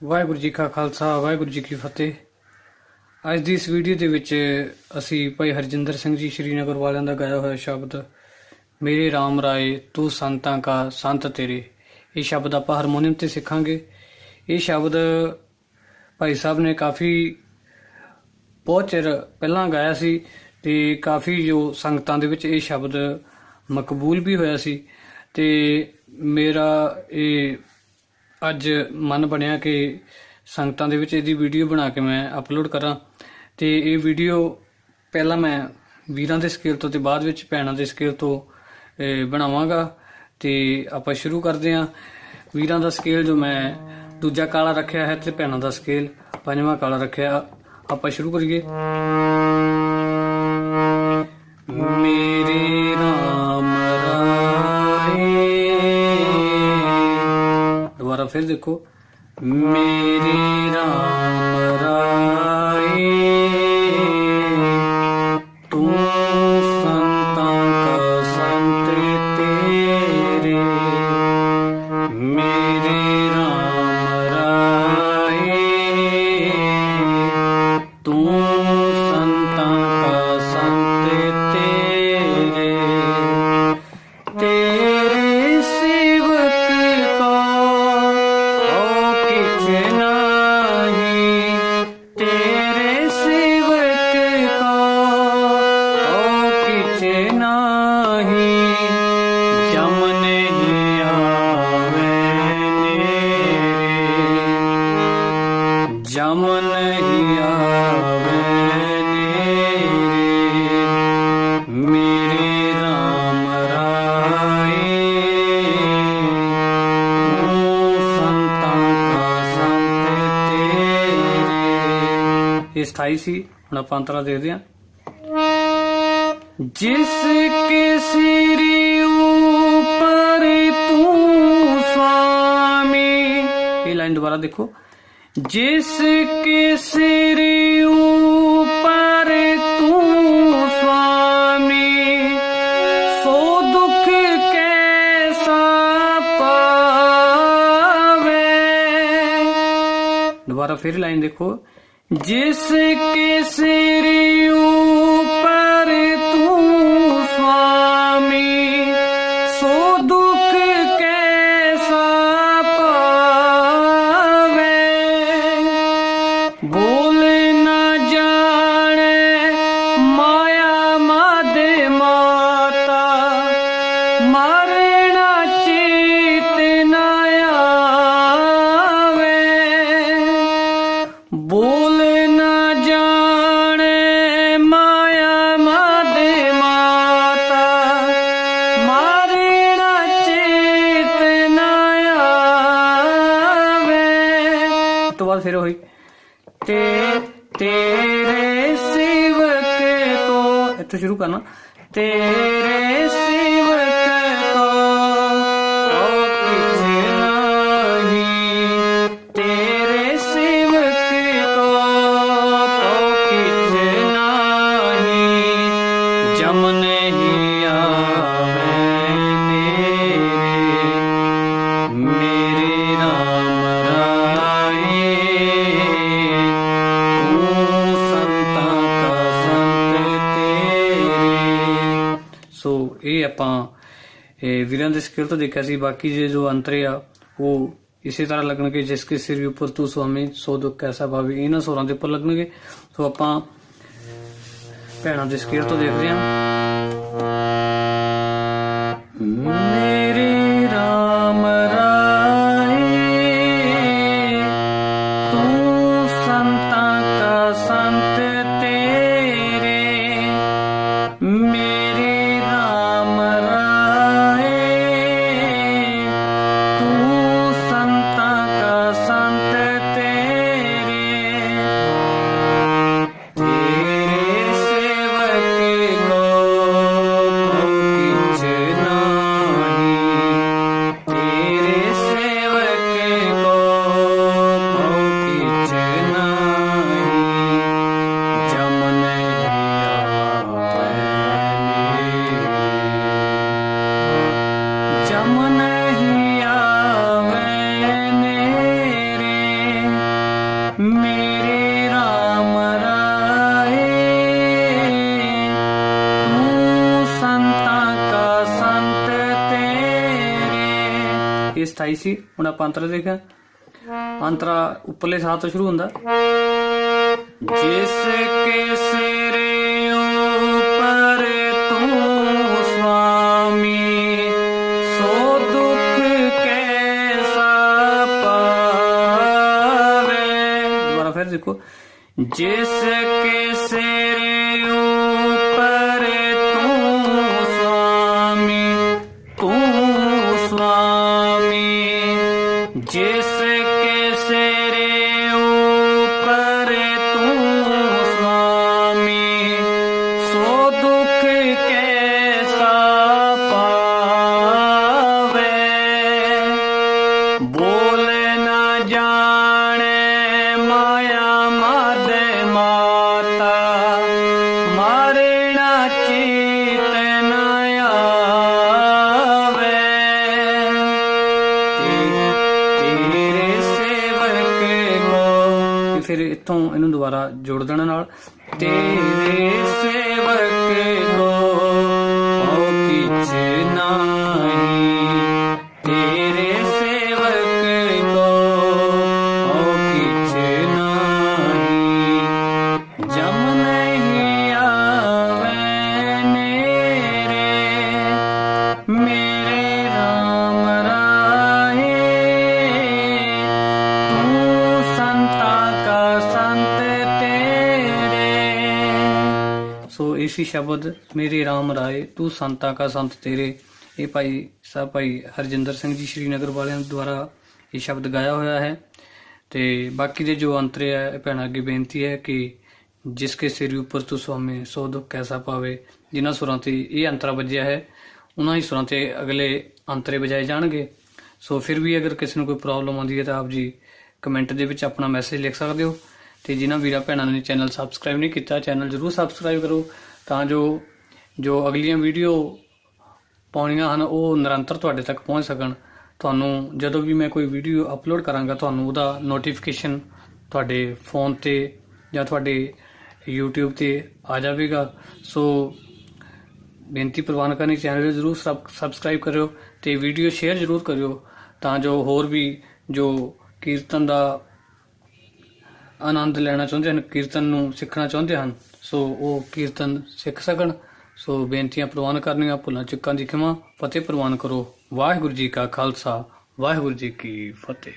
ਵਾਹਿਗੁਰੂ ਜੀ ਕਾ ਖਾਲਸਾ, ਵਾਹਿਗੁਰੂ ਜੀ ਕੀ ਫਤਿਹ। ਅੱਜ ਦੀ ਇਸ ਵੀਡੀਓ ਦੇ ਵਿੱਚ ਅਸੀਂ ਭਾਈ ਹਰਜਿੰਦਰ ਸਿੰਘ ਜੀ ਸ਼੍ਰੀਨਗਰ ਵਾਲਿਆਂ ਦਾ ਗਾਇਆ ਹੋਇਆ ਸ਼ਬਦ, ਮੇਰੇ RAM ਰਾਏ, ਤੂੰ ਸੰਤਾਂ ਕਾ ਸੰਤ ਤੇਰੇ। ਇਹ ਸ਼ਬਦ ਆਪਾਂ ਹਾਰਮੋਨੀਅਮ ਤੇ ਸਿੱਖਾਂਗੇ। ਇਹ ਸ਼ਬਦ ਭਾਈ ਸਾਹਿਬ ਨੇ ਕਾਫੀ ਬਹੁਤ ਚਿਰ ਪਹਿਲਾਂ ਗਾਇਆ ਸੀ ਤੇ ਕਾਫੀ ਜੋ ਸੰਗਤਾਂ ਦੇ ਵਿੱਚ ਇਹ ਸ਼ਬਦ ਮਕਬੂਲ ਵੀ ਹੋਇਆ ਸੀ ਤੇ ਮੇਰਾ ਇਹ ਅੱਜ ਮਨ ਬਣਿਆ ਕਿ ਸੰਗਤਾਂ ਦੇ ਵਿੱਚ ਇਹਦੀ ਵੀਡੀਓ ਬਣਾ ਕੇ ਮੈਂ ਅਪਲੋਡ ਕਰਾਂ। ਤੇ ਇਹ ਵੀਡੀਓ ਪਹਿਲਾਂ ਮੈਂ ਵੀਰਾਂ ਦੇ ਸਕੇਲ ਤੋਂ ਤੇ ਬਾਅਦ ਵਿੱਚ ਭੈਣਾਂ ਦੇ ਸਕੇਲ ਤੋਂ ਬਣਾਵਾਂਗਾ। ਤੇ ਆਪਾਂ ਸ਼ੁਰੂ ਕਰਦੇ ਹਾਂ। ਵੀਰਾਂ ਦਾ ਸਕੇਲ ਜੋ ਮੈਂ ਦੂਜਾ ਕਾਲਾ ਰੱਖਿਆ ਹੈ ਤੇ ਭੈਣਾਂ ਦਾ ਸਕੇਲ ਪੰਜਵਾਂ ਕਾਲਾ ਰੱਖਿਆ, ਆਪਾਂ ਸ਼ੁਰੂ ਕਰੀਏ। ਦੁਬਾਰਾ ਫਿਰ ਦੇਖੋ ਮੇਰੇ ਰਾਮ ਰਾਏ ਜਮ ਨਹੀਂ ਆਵੇ ਨੇਰੇ ਮੇਰੇ RAM ਰਾਏ, ਤੂੰ ਸੰਤਾਂ ਕਾ ਸੰਤ ਤੇਰੇ। ਇਹ ਸਥਾਈ ਸੀ, ਹੁਣ ਆਪਾਂ ਅੰਤਰਾ ਦੇਖਦੇ ਹਾਂ। ਜਿਸ ਕੇ ਸਿਰ ਉਪਰ ਤੂੰ ਸੁਆਮੀ ਇਹ ਲਾਈਨ ਦੁਬਾਰਾ ਦੇਖੋ। ਜਿਸ ਕੇ ਸਿਰ ਉਪਰ ਤੂੰ ਸੁਆਮੀ, ਸੋ ਦੁਖ ਕੈਸਾ ਪਾਵੇ? ਦੁਬਾਰਾ ਫਿਰ ਲਾਈਨ ਦੇਖੋ। ਜਿਸ ਕੇ ਸਿਰ ਉਪਰ ਉਸ ਤੋਂ ਬਾਅਦ ਫਿਰ ਹੋਈ ਤੇ ਤੇਰੇ ਸਿਵਕ ਕੋ ਇੱਥੋਂ ਸ਼ੁਰੂ ਕਰਨਾ। ਤੇਰੇ ਸਿਵਕ ਇਹ ਆਪਾਂ ਵੀਰਾਂ ਦੇ ਸਕਿੱਲ ਤੋਂ ਦੇਖਿਆ ਸੀ, ਬਾਕੀ ਜੇ ਜੋ ਅੰਤਰੇ ਆ, ਉਹ ਇਸੇ ਤਰ੍ਹਾਂ ਲੱਗਣਗੇ ਜਿਸ ਕੇ ਸਿਰ ਉੱਪਰ ਤੂੰ ਸੁਆਮੀ, ਸੋ ਦੁੱਖ ਕੈਸਾ ਭਾਵੀ ਇਹਨਾਂ ਸੋਰਾਂ ਦੇ ਉੱਪਰ ਲੱਗਣਗੇ। ਸੋ ਆਪਾਂ ਭੈਣਾਂ ਦੇ ਸਕਿੱਲ ਤੋਂ ਦੇਖਦੇ ਹਾਂ। 28 ਸੀ, ਹੁਣ ਆਪਾਂ ਅੰਤਰਾ ਦੇਖਿਆ। ਅੰਤਰਾ ਉੱਪਰਲੇ ਸਾਹ ਤੋਂ ਸ਼ੁਰੂ ਹੁੰਦਾ। ਜਿਸ ਕੇ ਸਿਰੇ ਉੱਪਰ ਤੂੰ ਸੁਆਮੀ, ਸੋ ਦੁੱਖ ਕੈਸਾ ਪਾਵੇ। ਦੁਬਾਰਾ ਫਿਰ ਦੇਖੋ। ਜਿਸ ਕੇ ਸਿਰੇ ਫਿਰ ਇੱਥੋਂ ਇਹਨੂੰ ਦੁਬਾਰਾ ਜੋੜ ਦੇਣਾ ਨਾਲ। ਤੇਰੇ ਸੇਵਕ ਕੋ ਸੋ ਸ਼ਬਦ, ਮੇਰੇ RAM ਰਾਏ, ਤੂੰ ਸੰਤਾ ਕਾ ਸੰਤ ਤੇਰੇ। ਇਹ ਭਾਈ ਸਾਹਿਬ ਭਾਈ ਹਰਜਿੰਦਰ ਸਿੰਘ ਜੀ ਸ਼੍ਰੀਨਗਰ ਵਾਲਿਆਂ ਦੁਆਰਾ ਇਹ ਸ਼ਬਦ ਗਾਇਆ ਹੋਇਆ ਹੈ। ਤੇ ਬਾਕੀ ਦੇ ਜੋ ਅੰਤਰੇ ਹੈ ਭੈਣਾਂ, ਅੱਗੇ ਬੇਨਤੀ ਹੈ ਕਿ ਜਿਸ ਕੇ ਸਿਰ ਉੱਪਰ ਤੂੰ ਸੁਆਮੀ, ਸੋ ਦੁੱਖ ਕੈਸਾ ਪਾਵੇ, ਜਿਨ੍ਹਾਂ ਸੁਰਾਂ ਤੇ ਇਹ ਅੰਤਰਾ ਵੱਜਿਆ ਹੈ, ਉਹਨਾਂ ਹੀ ਸੁਰਾਂ ਤੇ ਅਗਲੇ ਅੰਤਰੇ ਵਜਾਏ ਜਾਣਗੇ। ਸੋ ਫਿਰ ਵੀ ਅਗਰ ਕਿਸੇ ਨੂੰ ਕੋਈ ਪ੍ਰੋਬਲਮ ਆਉਂਦੀ ਹੈ ਤਾਂ ਆਪ ਜੀ ਕਮੈਂਟ ਦੇ ਵਿੱਚ ਆਪਣਾ ਮੈਸੇਜ ਲਿਖ ਸਕਦੇ ਹੋ। ਤੇ ਜਿਨ੍ਹਾਂ ਵੀਰਾਂ ਭੈਣਾਂ ਨੇ ਚੈਨਲ ਸਬਸਕ੍ਰਾਈਬ ਨਹੀਂ ਕੀਤਾ, ਚੈਨਲ ਜਰੂਰ ਸਬਸਕ੍ਰਾਈਬ ਕਰੋ। ਤਾਂ ਜੋ ਜੋ ਅਗਲੀਆਂ ਵੀਡੀਓ ਪਾਉਣੀਆਂ ਹਨ, ਉਹ ਨਿਰੰਤਰ ਤੁਹਾਡੇ ਤੱਕ ਪਹੁੰਚ ਸਕਣ। ਤੁਹਾਨੂੰ ਜਦੋਂ ਵੀ ਮੈਂ ਕੋਈ ਵੀਡੀਓ ਅਪਲੋਡ ਕਰਾਂਗਾ, ਤੁਹਾਨੂੰ ਉਹਦਾ ਨੋਟੀਫਿਕੇਸ਼ਨ ਤੁਹਾਡੇ ਫੋਨ ਤੇ ਜਾਂ ਤੁਹਾਡੇ YouTube ਤੇ ਆ ਜਾਵੇਗਾ। ਸੋ ਬੇਨਤੀ ਪ੍ਰਵਾਨ ਕਰਨੀ ਚੈਨਲ ਨੂੰ ਜਰੂਰ ਸਬਸਕ੍ਰਾਈਬ ਕਰਿਓ ਤੇ ਵੀਡੀਓ ਸ਼ੇਅਰ ਜਰੂਰ ਕਰਿਓ, ਤਾਂ ਜੋ ਹੋਰ ਵੀ ਜੋ ਕੀਰਤਨ ਦਾ ਆਨੰਦ ਲੈਣਾ ਚਾਹੁੰਦੇ ਹਨ, ਕੀਰਤਨ ਨੂੰ ਸਿੱਖਣਾ ਚਾਹੁੰਦੇ ਹਨ। ਸੋ ਉਹ ਕੀਰਤਨ ਸਿੱਖ ਸਕਣ। ਸੋ ਬੇਨਤੀਆਂ ਪ੍ਰਵਾਨ ਕਰਨੀਆਂ, ਭੁੱਲਾਂ ਚੁੱਕਾਂ ਦੀ ਖਿਮਾ। ਫਤਿਹ ਪ੍ਰਵਾਨ ਕਰੋ। ਵਾਹਿਗੁਰੂ ਜੀ ਕਾ ਖਾਲਸਾ, ਵਾਹਿਗੁਰੂ ਜੀ ਕੀ ਫਤਿਹ।